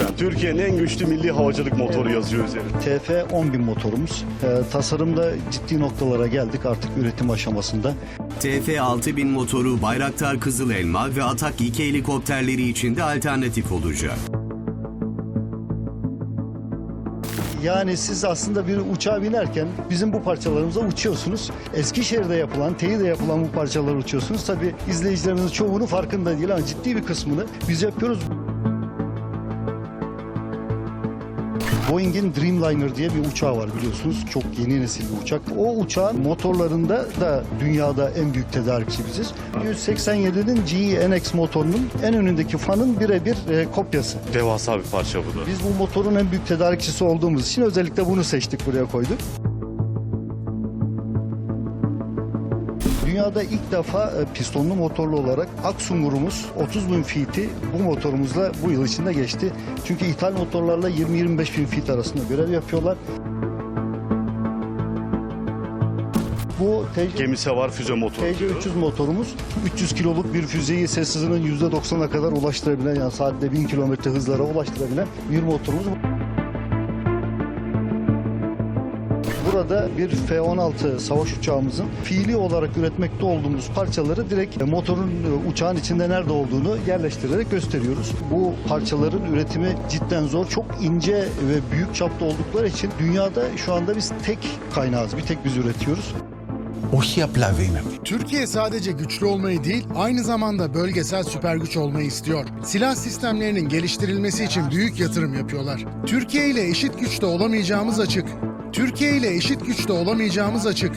lütfen. Türkiye'nin en güçlü milli havacılık motoru yazıyor üzerinde. TF 10.000 motorumuz. Ee, tasarımda ciddi noktalara geldik artık üretim aşamasında. TF-6000 motoru Bayraktar Kızıl Elma ve Atak 2 helikopterleri için de alternatif olacak. Yani siz aslında bir uçağa binerken bizim bu parçalarımıza uçuyorsunuz. Eskişehir'de yapılan, TEİ'de yapılan bu parçaları uçuyorsunuz. Tabii izleyicilerimizin çoğunun farkında değil ama ciddi bir kısmını biz yapıyoruz. Boeing'in Dreamliner diye bir uçağı var biliyorsunuz. Çok yeni nesil bir uçak. O uçağın motorlarında da dünyada en büyük tedarikçi biziz. 187'nin GE NX motorunun en önündeki fanın birebir e, kopyası. Devasa bir parça bu da. Biz bu motorun en büyük tedarikçisi olduğumuz için özellikle bunu seçtik buraya koyduk. Dünyada ilk defa e, pistonlu motorlu olarak Aksungur'umuz 30 bin feet'i bu motorumuzla bu yıl içinde geçti. Çünkü ithal motorlarla 20-25 bin feet arasında görev yapıyorlar. Bu TC, Gemisi var, füze motoru. diyor. TC300 motorumuz 300 kiloluk bir füzeyi ses hızının %90'a kadar ulaştırabilen yani saatte 1000 kilometre hızlara ulaştırabilen bir motorumuz. Burada bir F-16 savaş uçağımızın fiili olarak üretmekte olduğumuz parçaları direkt e, motorun e, uçağın içinde nerede olduğunu yerleştirerek gösteriyoruz. Bu parçaların üretimi cidden zor. Çok ince ve büyük çapta oldukları için dünyada şu anda biz tek kaynağız. Bir tek biz üretiyoruz. Türkiye sadece güçlü olmayı değil, aynı zamanda bölgesel süper güç olmayı istiyor. Silah sistemlerinin geliştirilmesi için büyük yatırım yapıyorlar. Türkiye ile eşit güçte olamayacağımız açık. Türkiye ile eşit güçte olamayacağımız açık.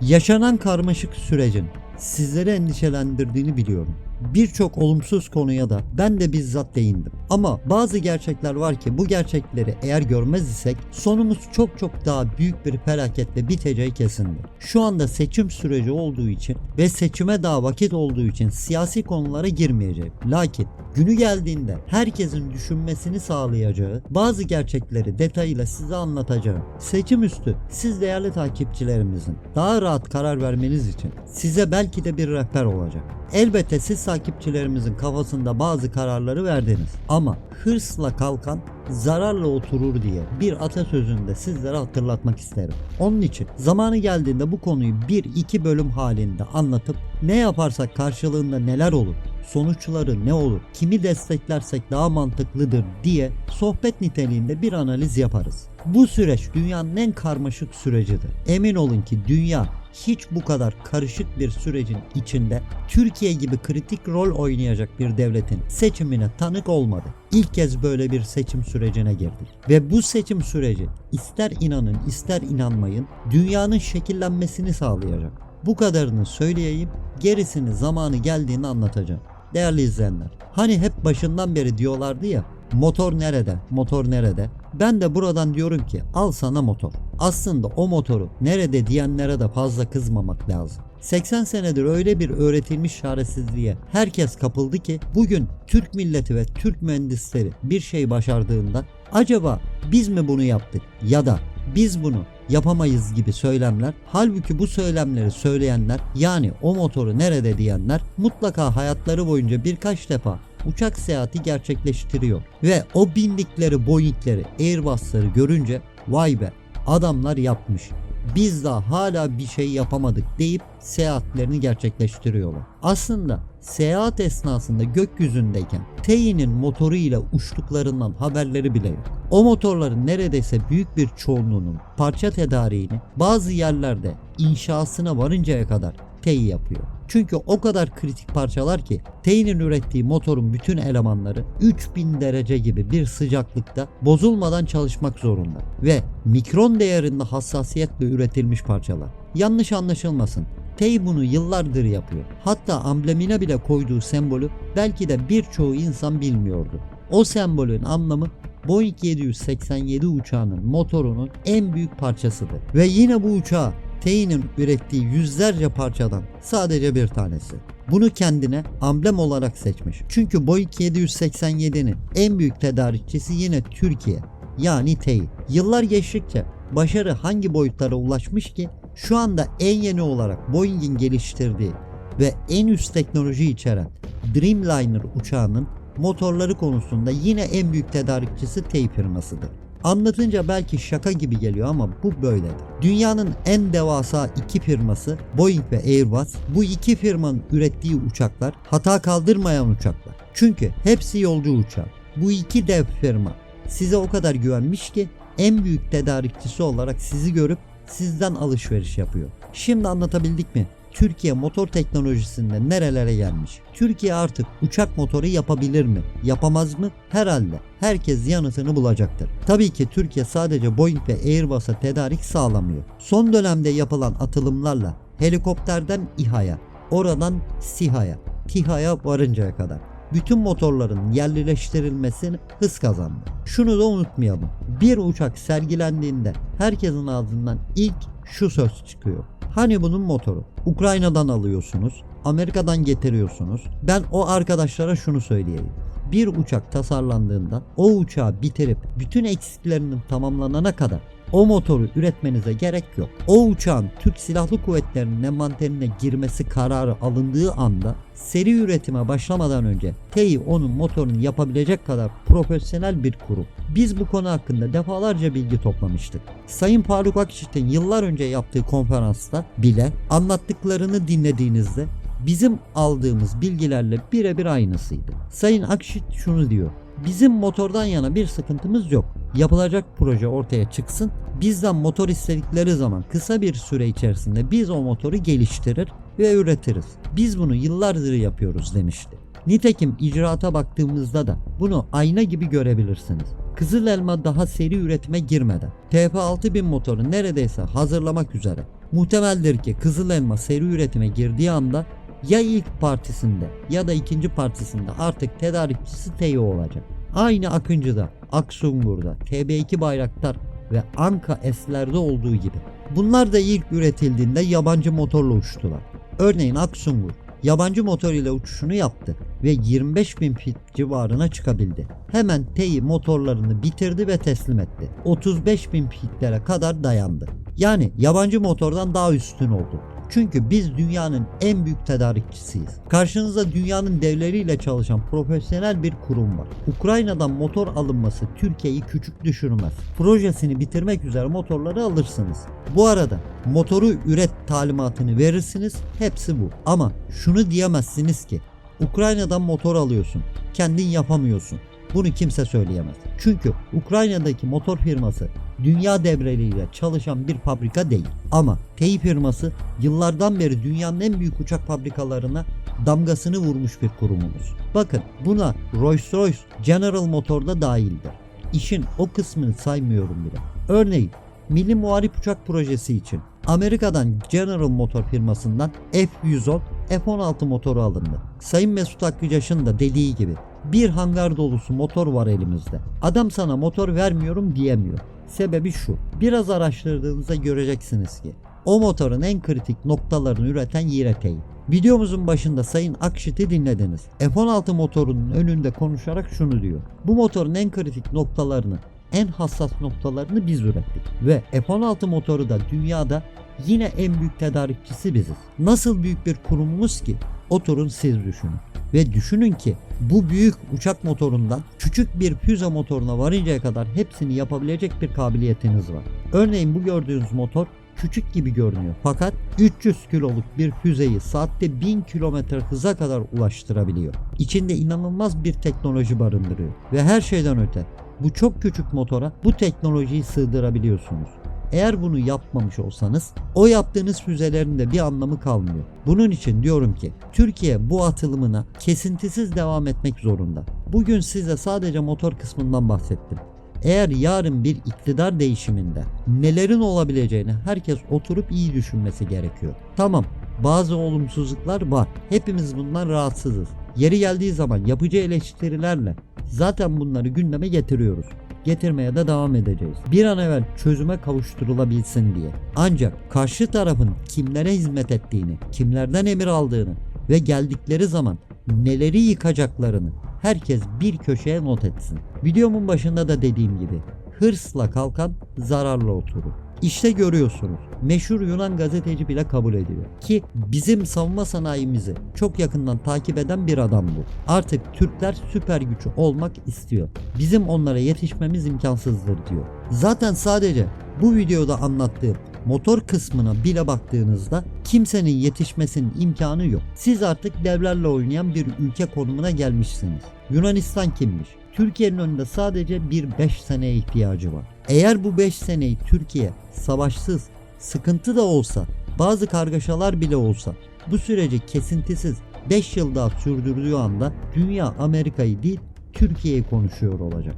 Yaşanan karmaşık sürecin sizleri endişelendirdiğini biliyorum. Birçok olumsuz konuya da ben de bizzat değindim. Ama bazı gerçekler var ki bu gerçekleri eğer görmez isek sonumuz çok çok daha büyük bir felaketle biteceği kesindir. Şu anda seçim süreci olduğu için ve seçime daha vakit olduğu için siyasi konulara girmeyeceğim. Lakin günü geldiğinde herkesin düşünmesini sağlayacağı bazı gerçekleri detayıyla size anlatacağım. Seçim üstü siz değerli takipçilerimizin daha rahat karar vermeniz için size belki de bir rehber olacak. Elbette siz takipçilerimizin kafasında bazı kararları verdiniz ama hırsla kalkan zararla oturur diye bir atasözünde sizlere hatırlatmak isterim. Onun için zamanı geldiğinde bu konuyu bir iki bölüm halinde anlatıp ne yaparsak karşılığında neler olur, sonuçları ne olur, kimi desteklersek daha mantıklıdır diye sohbet niteliğinde bir analiz yaparız. Bu süreç dünyanın en karmaşık sürecidir. Emin olun ki dünya hiç bu kadar karışık bir sürecin içinde Türkiye gibi kritik rol oynayacak bir devletin seçimine tanık olmadı. İlk kez böyle bir seçim sürecine girdik. Ve bu seçim süreci ister inanın ister inanmayın dünyanın şekillenmesini sağlayacak. Bu kadarını söyleyeyim, gerisini zamanı geldiğinde anlatacağım. Değerli izleyenler, hani hep başından beri diyorlardı ya, motor nerede, motor nerede? Ben de buradan diyorum ki al sana motor. Aslında o motoru nerede diyenlere de fazla kızmamak lazım. 80 senedir öyle bir öğretilmiş çaresizliğe herkes kapıldı ki bugün Türk milleti ve Türk mühendisleri bir şey başardığında acaba biz mi bunu yaptık ya da biz bunu yapamayız gibi söylemler halbuki bu söylemleri söyleyenler yani o motoru nerede diyenler mutlaka hayatları boyunca birkaç defa uçak seyahati gerçekleştiriyor ve o bindikleri Boeing'leri Airbus'ları görünce vay be adamlar yapmış biz daha hala bir şey yapamadık deyip seyahatlerini gerçekleştiriyorlar. Aslında seyahat esnasında gökyüzündeyken TEİ'nin motoru ile uçtuklarından haberleri bile yok. O motorların neredeyse büyük bir çoğunluğunun parça tedariğini bazı yerlerde inşasına varıncaya kadar TEİ yapıyor. Çünkü o kadar kritik parçalar ki TEİ'nin ürettiği motorun bütün elemanları 3000 derece gibi bir sıcaklıkta bozulmadan çalışmak zorunda. Ve mikron değerinde hassasiyetle üretilmiş parçalar. Yanlış anlaşılmasın. TEİ bunu yıllardır yapıyor. Hatta amblemine bile koyduğu sembolü belki de birçoğu insan bilmiyordu. O sembolün anlamı Boeing 787 uçağının motorunun en büyük parçasıdır. Ve yine bu uçağı TEİ'nin ürettiği yüzlerce parçadan sadece bir tanesi. Bunu kendine amblem olarak seçmiş. Çünkü Boeing 787'nin en büyük tedarikçisi yine Türkiye yani TEİ. Yıllar geçtikçe başarı hangi boyutlara ulaşmış ki şu anda en yeni olarak Boeing'in geliştirdiği ve en üst teknoloji içeren Dreamliner uçağının motorları konusunda yine en büyük tedarikçisi TEI firmasıdır. Anlatınca belki şaka gibi geliyor ama bu böyledir. Dünyanın en devasa iki firması Boeing ve Airbus. Bu iki firmanın ürettiği uçaklar hata kaldırmayan uçaklar. Çünkü hepsi yolcu uçağı. Bu iki dev firma size o kadar güvenmiş ki en büyük tedarikçisi olarak sizi görüp sizden alışveriş yapıyor. Şimdi anlatabildik mi? Türkiye motor teknolojisinde nerelere gelmiş? Türkiye artık uçak motoru yapabilir mi? Yapamaz mı? Herhalde. Herkes yanıtını bulacaktır. Tabii ki Türkiye sadece Boeing ve Airbus'a tedarik sağlamıyor. Son dönemde yapılan atılımlarla helikopterden İHA'ya, oradan SİHA'ya, TİHA'ya varıncaya kadar bütün motorların yerleştirilmesini hız kazandı. Şunu da unutmayalım. Bir uçak sergilendiğinde herkesin ağzından ilk şu söz çıkıyor. Hani bunun motoru? Ukrayna'dan alıyorsunuz, Amerika'dan getiriyorsunuz. Ben o arkadaşlara şunu söyleyeyim. Bir uçak tasarlandığında o uçağı bitirip bütün eksiklerinin tamamlanana kadar o motoru üretmenize gerek yok. O uçağın Türk Silahlı Kuvvetleri'nin envanterine girmesi kararı alındığı anda seri üretime başlamadan önce TEİ onun motorunu yapabilecek kadar profesyonel bir kurum. Biz bu konu hakkında defalarca bilgi toplamıştık. Sayın Faruk Akçit'in yıllar önce yaptığı konferansta bile anlattıklarını dinlediğinizde bizim aldığımız bilgilerle birebir aynısıydı. Sayın Akşit şunu diyor. Bizim motordan yana bir sıkıntımız yok. Yapılacak proje ortaya çıksın. Bizden motor istedikleri zaman kısa bir süre içerisinde biz o motoru geliştirir ve üretiriz. Biz bunu yıllardır yapıyoruz demişti. Nitekim icraata baktığımızda da bunu ayna gibi görebilirsiniz. Kızıl Elma daha seri üretime girmeden TP6000 motoru neredeyse hazırlamak üzere. Muhtemeldir ki Kızıl Elma seri üretime girdiği anda ya ilk partisinde ya da ikinci partisinde artık tedarikçisi TEİ olacak. Aynı Akıncı'da, Aksungur'da, TB2 Bayraktar ve Anka S'lerde olduğu gibi. Bunlar da ilk üretildiğinde yabancı motorla uçtular. Örneğin Aksungur yabancı motor ile uçuşunu yaptı ve 25 bin fit civarına çıkabildi. Hemen TEİ motorlarını bitirdi ve teslim etti. 35 bin fitlere kadar dayandı. Yani yabancı motordan daha üstün oldu. Çünkü biz dünyanın en büyük tedarikçisiyiz. Karşınızda dünyanın devleriyle çalışan profesyonel bir kurum var. Ukrayna'dan motor alınması Türkiye'yi küçük düşürmez. Projesini bitirmek üzere motorları alırsınız. Bu arada motoru üret talimatını verirsiniz. Hepsi bu. Ama şunu diyemezsiniz ki Ukrayna'dan motor alıyorsun. Kendin yapamıyorsun. Bunu kimse söyleyemez. Çünkü Ukrayna'daki motor firması dünya devreleriyle çalışan bir fabrika değil. Ama TEİ firması yıllardan beri dünyanın en büyük uçak fabrikalarına damgasını vurmuş bir kurumumuz. Bakın buna Rolls-Royce General Motor da dahildir. İşin o kısmını saymıyorum bile. Örneğin Milli Muharip Uçak Projesi için Amerika'dan General Motor firmasından F-110, F-16 motoru alındı. Sayın Mesut Akgücaş'ın da dediği gibi bir hangar dolusu motor var elimizde. Adam sana motor vermiyorum diyemiyor. Sebebi şu. Biraz araştırdığınızda göreceksiniz ki o motorun en kritik noktalarını üreten yine TEİ. Videomuzun başında Sayın Akşit'i dinlediniz. F-16 motorunun önünde konuşarak şunu diyor. Bu motorun en kritik noktalarını, en hassas noktalarını biz ürettik. Ve F-16 motoru da dünyada yine en büyük tedarikçisi biziz. Nasıl büyük bir kurumumuz ki? Oturun siz düşünün. Ve düşünün ki bu büyük uçak motorundan küçük bir füze motoruna varıncaya kadar hepsini yapabilecek bir kabiliyetiniz var. Örneğin bu gördüğünüz motor küçük gibi görünüyor. Fakat 300 kiloluk bir füzeyi saatte 1000 kilometre hıza kadar ulaştırabiliyor. İçinde inanılmaz bir teknoloji barındırıyor. Ve her şeyden öte bu çok küçük motora bu teknolojiyi sığdırabiliyorsunuz. Eğer bunu yapmamış olsanız o yaptığınız füzelerin de bir anlamı kalmıyor. Bunun için diyorum ki Türkiye bu atılımına kesintisiz devam etmek zorunda. Bugün size sadece motor kısmından bahsettim. Eğer yarın bir iktidar değişiminde nelerin olabileceğini herkes oturup iyi düşünmesi gerekiyor. Tamam bazı olumsuzluklar var. Hepimiz bundan rahatsızız. Yeri geldiği zaman yapıcı eleştirilerle zaten bunları gündeme getiriyoruz getirmeye de devam edeceğiz. Bir an evvel çözüme kavuşturulabilsin diye. Ancak karşı tarafın kimlere hizmet ettiğini, kimlerden emir aldığını ve geldikleri zaman neleri yıkacaklarını herkes bir köşeye not etsin. Videomun başında da dediğim gibi hırsla kalkan zararla oturur. İşte görüyorsunuz. Meşhur Yunan gazeteci bile kabul ediyor. Ki bizim savunma sanayimizi çok yakından takip eden bir adam bu. Artık Türkler süper gücü olmak istiyor. Bizim onlara yetişmemiz imkansızdır diyor. Zaten sadece bu videoda anlattığım motor kısmına bile baktığınızda kimsenin yetişmesinin imkanı yok. Siz artık devlerle oynayan bir ülke konumuna gelmişsiniz. Yunanistan kimmiş? Türkiye'nin önünde sadece bir 5 seneye ihtiyacı var. Eğer bu 5 seneyi Türkiye savaşsız, sıkıntı da olsa, bazı kargaşalar bile olsa bu süreci kesintisiz 5 yıl daha sürdürdüğü anda dünya Amerika'yı değil Türkiye'yi konuşuyor olacak.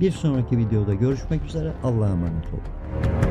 Bir sonraki videoda görüşmek üzere Allah'a emanet olun.